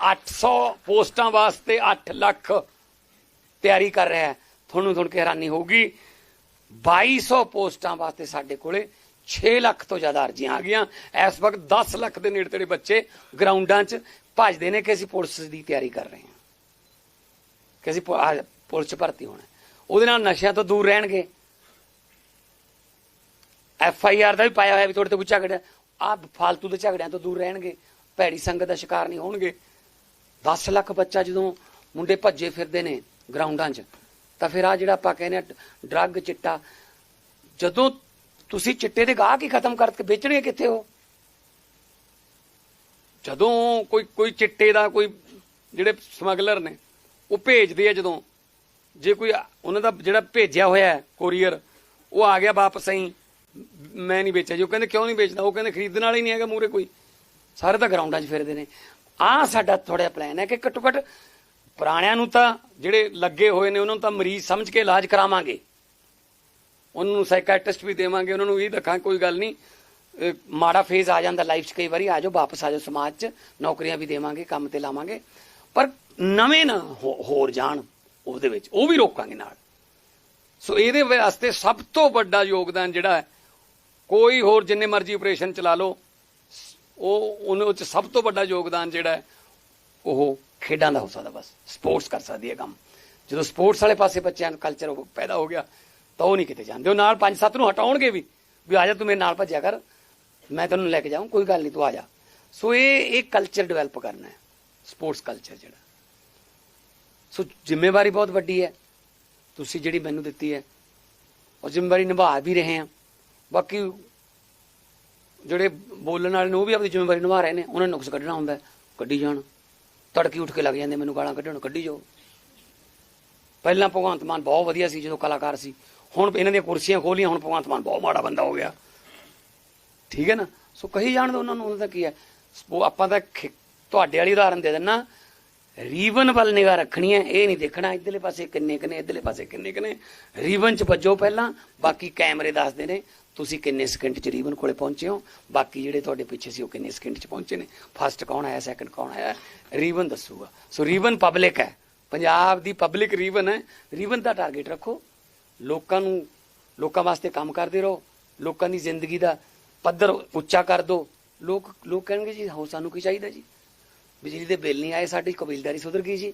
800 ਪੋਸਟਾਂ ਵਾਸਤੇ 8 ਲੱਖ ਤਿਆਰੀ ਕਰ ਰਿਹਾ ਹੈ। ਤੁਹਾਨੂੰ ਸੁਣ ਕੇ ਹੈਰਾਨੀ ਹੋਊਗੀ 2200 ਪੋਸਟਾਂ ਵਾਸਤੇ ਸਾਡੇ ਕੋਲੇ 6 ਲੱਖ ਤੋਂ ਜ਼ਿਆਦਾ ਅਰਜ਼ੀਆਂ ਆ ਗਈਆਂ। ਇਸ ਵਕਤ 10 ਲੱਖ ਦੇ ਨੇੜੇ ਤੇੜੇ ਬੱਚੇ ਗਰਾਊਂਡਾਂ 'ਚ ਭੱਜਦੇ ਨੇ ਕਿ ਅਸੀਂ ਪੁਲਿਸ ਦੀ ਤਿਆਰੀ ਕਰ ਰਹੇ ਹਾਂ। ਕਿ ਅਸੀਂ ਪੁਲਿਸ 'ਚ ਭਰਤੀ ਹੋਣਾ। ਉਹਦੇ ਨਾਲ ਨਸ਼ਿਆਂ ਤੋਂ ਦੂਰ ਰਹਿਣਗੇ। ਐਫ ਆਈ ਆਰ ਦਾ ਵੀ ਪਾਇਆ ਹੋਇਆ ਵੀ ਤੁਹਾਡੇ ਤੋਂ ਕੋਈ ਝਗੜਾ। ਆ ਫਾਲਤੂ ਦੇ ਝਗੜਿਆਂ ਤੋਂ ਦੂਰ ਰਹਿਣਗੇ। ਭੈੜੀ ਸੰਗਤ ਦਾ ਸ਼ਿਕਾਰ ਨਹੀਂ ਹੋਣਗੇ। 10 ਲੱਖ ਬੱਚਾ ਜਦੋਂ ਮੁੰਡੇ ਭੱਜੇ ਫਿਰਦੇ ਨੇ ਗਰਾਊਂਡਾਂ 'ਚ, ਤਾਂ ਫਿਰ ਆ ਜਿਹੜਾ ਆਪਾਂ ਕਹਿੰਦੇ ਆ ਡਰੱਗ ਚਿੱਟਾ, ਜਦੋਂ ਤੁਸੀਂ ਚਿੱਟੇ ਦੇ ਗਾਹਕ ਹੀ ਖਤਮ ਕਰਕੇ ਵੇਚਣਗੇ ਕਿੱਥੇ ਹੋ? ਜਦੋਂ ਕੋਈ ਕੋਈ ਚਿੱਟੇ ਦਾ ਕੋਈ ਜਿਹੜੇ ਸਮਗਲਰ ਨੇ, ਉਹ ਭੇਜਦੇ ਆ ਜਦੋਂ, ਜੇ ਕੋਈ ਉਹਨਾਂ ਦਾ ਜਿਹੜਾ ਭੇਜਿਆ ਹੋਇਆ ਕੋਰੀਅਰ, ਉਹ ਆ ਗਿਆ ਵਾਪਸ ਹੀ ਮੈਂ ਨਹੀਂ ਵੇਚਿਆ, ਜੀ ਉਹ ਕਹਿੰਦੇ ਕਿਉਂ ਨਹੀਂ ਵੇਚਦਾ, ਉਹ ਕਹਿੰਦੇ ਖਰੀਦਣ ਵਾਲਾ ਹੀ ਨਹੀਂ ਹੈਗਾ ਮੂਰੇ ਕੋਈ। ਸਾਰੇ ਤਾਂ ਗਰਾਊਂਡਾਂ 'ਚ ਫਿਰਦੇ ਨੇ। ਆਹ ਸਾਡਾ ਥੋੜਾ ਪਲਾਨ ਹੈ ਕਿ ਘੱਟੋ ਘੱਟ ਪੁਰਾਣਿਆਂ ਨੂੰ ਤਾਂ ਜਿਹੜੇ ਲੱਗੇ ਹੋਏ ਨੇ, ਉਹਨਾਂ ਨੂੰ ਤਾਂ ਮਰੀਜ਼ ਸਮਝ ਕੇ ਇਲਾਜ ਕਰਾਵਾਂਗੇ। ਉਹਨਾਂ ਨੂੰ ਸਾਈਕੈਟ੍ਰਿਸਟ ਵੀ ਦੇਵਾਂਗੇ, ਉਹਨਾਂ ਨੂੰ ਇਹ ਦੱਖਾਂ, ਕੋਈ ਗੱਲ ਨਹੀਂ। ਮਾੜਾ ਫੇਜ਼ ਆ ਜਾਂਦਾ ਲਾਈਫ 'ਚ ਕਈ ਵਾਰੀ, ਆ ਜਾਓ, ਵਾਪਸ ਆ ਜਾਓ ਸਮਾਜ 'ਚ, ਨੌਕਰੀਆਂ ਵੀ ਦੇਵਾਂਗੇ, ਕੰਮ ਤੇ ਲਾਵਾਂਗੇ। ਪਰ ਨਵੇਂ ਨਾ ਹੋ- ਹੋਰ ਜਾਣ ਉਹਦੇ ਵਿੱਚ, ਉਹ ਵੀ ਰੋਕਾਂਗੇ ਨਾਲ। ਸੋ ਇਹਦੇ ਵਾਸਤੇ ਸਭ ਤੋਂ ਵੱਡਾ ਯੋਗਦਾਨ ਜਿਹੜਾ ਹੈ, ਕੋਈ ਹੋਰ ਜਿੰਨੇ ਮਰਜ਼ੀ ਆਪਰੇਸ਼ਨ ਚਲਾ ਲਓ ਉਹ ਉਹਨਾਂ ਵਿੱਚ ਸਭ ਤੋਂ ਵੱਡਾ ਯੋਗਦਾਨ ਜਿਹੜਾ ਉਹ ਖੇਡਾਂ ਦਾ ਹੋ ਸਕਦਾ ਬਸ, ਸਪੋਰਟਸ ਕਰ ਸਕਦੀ ਹੈ ਕੰਮ। ਜਦੋਂ ਸਪੋਰਟਸ ਵਾਲੇ ਪਾਸੇ ਬੱਚਿਆਂ ਦਾ ਕਲਚਰ ਪੈਦਾ ਹੋ ਗਿਆ, ਤਾਂ ਉਹ ਨਹੀਂ ਕਿਤੇ ਜਾਂਦੇ। ਉਹ ਨਾਲ ਪੰਜ ਸੱਤ ਨੂੰ ਹਟਾਉਣਗੇ ਵੀ ਵੀ ਆ ਜਾ ਤੂੰ ਮੇਰੇ ਨਾਲ ਭੱਜਿਆ ਕਰ, ਮੈਂ ਤੈਨੂੰ ਲੈ ਕੇ ਜਾਊਂ, ਕੋਈ ਗੱਲ ਨਹੀਂ, ਤੂੰ ਆ ਜਾ। ਸੋ ਇਹ ਇਹ ਕਲਚਰ ਡਿਵੈਲਪ ਕਰਨਾ ਹੈ, ਸਪੋਰਟਸ ਕਲਚਰ ਜਿਹੜਾ। ਸੋ ਜ਼ਿੰਮੇਵਾਰੀ ਬਹੁਤ ਵੱਡੀ ਹੈ, ਤੁਸੀਂ ਜਿਹੜੀ ਮੈਨੂੰ ਦਿੱਤੀ ਹੈ, ਉਹ ਜ਼ਿੰਮੇਵਾਰੀ ਨਿਭਾ ਵੀ ਰਹੇ ਆ ਬਾਕੀ ਜਿਹੜੇ ਬੋਲਣ ਵਾਲੇ ਨੇ ਉਹ ਵੀ ਆਪਣੀ ਜ਼ਿੰਮੇਵਾਰੀ ਨਿਭਾ ਰਹੇ ਨੇ, ਉਹਨਾਂ ਨੇ ਨੁਕਸ ਕੱਢਣਾ ਹੁੰਦਾ ਕੱਢੀ ਜਾਣ। ਤੜਕੀ ਉੱਠ ਕੇ ਲੱਗ ਜਾਂਦੇ, ਮੈਨੂੰ ਗਾਲਾਂ ਕੱਢਣ, ਕੱਢੀ ਜਾਓ। ਪਹਿਲਾਂ ਭਗਵੰਤ ਮਾਨ ਬਹੁਤ ਵਧੀਆ ਸੀ, ਜਦੋਂ ਕਲਾਕਾਰ ਸੀ। ਹੁਣ ਇਹਨਾਂ ਦੀਆਂ ਕੁਰਸੀਆਂ ਖੋਲੀਆਂ, ਹੁਣ ਭਗਵੰਤ ਮਾਨ ਬਹੁਤ ਮਾੜਾ ਬੰਦਾ ਹੋ ਗਿਆ। ਠੀਕ ਹੈ ਨਾ? ਸੋ ਕਹੀ ਜਾਣ ਦੋ ਉਹਨਾਂ ਨੂੰ, ਉਹਨਾਂ ਦਾ ਕੀ ਹੈ? ਸਪੋ ਆਪਾਂ ਤਾਂ ਖੇ- ਤੁਹਾਡੇ ਵਾਲੀ ਉਦਾਹਰਨ ਦੇ ਦਿੰਨਾ। ਰੀਵਨ ਵੱਲ ਨਿਗਾਹ ਰੱਖਣੀ ਹੈ, ਇਹ ਨਹੀਂ ਦੇਖਣਾ, ਇਧਰਲੇ ਪਾਸੇ ਕਿੰਨੇ ਕਿੰਨੇ ਇਧਰਲੇ ਪਾਸੇ ਕਿੰਨੇ ਕਿੰਨੇ ਰੀਵਨ ਚ ਵੱਜੋ ਪਹਿਲਾਂ, ਬਾਕੀ ਕੈਮਰੇ ਦੱਸਦੇ ਨੇ। ਤੁਸੀਂ ਕਿੰਨੇ ਸਕਿੰਟ ਚ ਰੀਵਨ ਕੋਲੇ ਪਹੁੰਚੇ ਹੋ? ਬਾਕੀ ਜਿਹੜੇ ਤੁਹਾਡੇ ਪਿੱਛੇ ਸੀ ਉਹ ਕਿੰਨੇ ਸਕਿੰਟ ਚ ਪਹੁੰਚੇ ਨੇ? ਫਸਟ ਕੌਣ ਆਇਆ ਸੈਕੰਡ ਕੌਣ ਆਇਆ? ਰੀਵਨ ਦੱਸੂਗਾ। ਸੋ ਰੀਵਨ ਪਬਲਿਕ ਹੈ। ਪੰਜਾਬ ਦੀ ਪਬਲਿਕ ਰੀਵਨ ਹੈ। ਰੀਵਨ ਦਾ ਟਾਰਗੇਟ ਰੱਖੋ। ਲੋਕਾਂ ਨੂੰ, ਲੋਕਾਂ ਵਾਸਤੇ ਕੰਮ ਕਰਦੇ ਰਹੋ। ਲੋਕਾਂ ਦੀ ਜ਼ਿੰਦਗੀ ਦਾ ਪੱਧਰ ਉੱਚਾ ਕਰ ਦਿਓ। ਲੋਕ ਲੋਕ ਕਹਿਣਗੇ ਜੀ, ਹੋ, ਸਾਨੂੰ ਕੀ ਚਾਹੀਦਾ ਜੀ? ਬਿਜਲੀ ਦੇ ਬਿੱਲ ਨਹੀਂ ਆਏ, ਸਾਡੀ ਕਬੀਲਦਾਰੀ ਸੁਧਰ ਗਈ ਜੀ।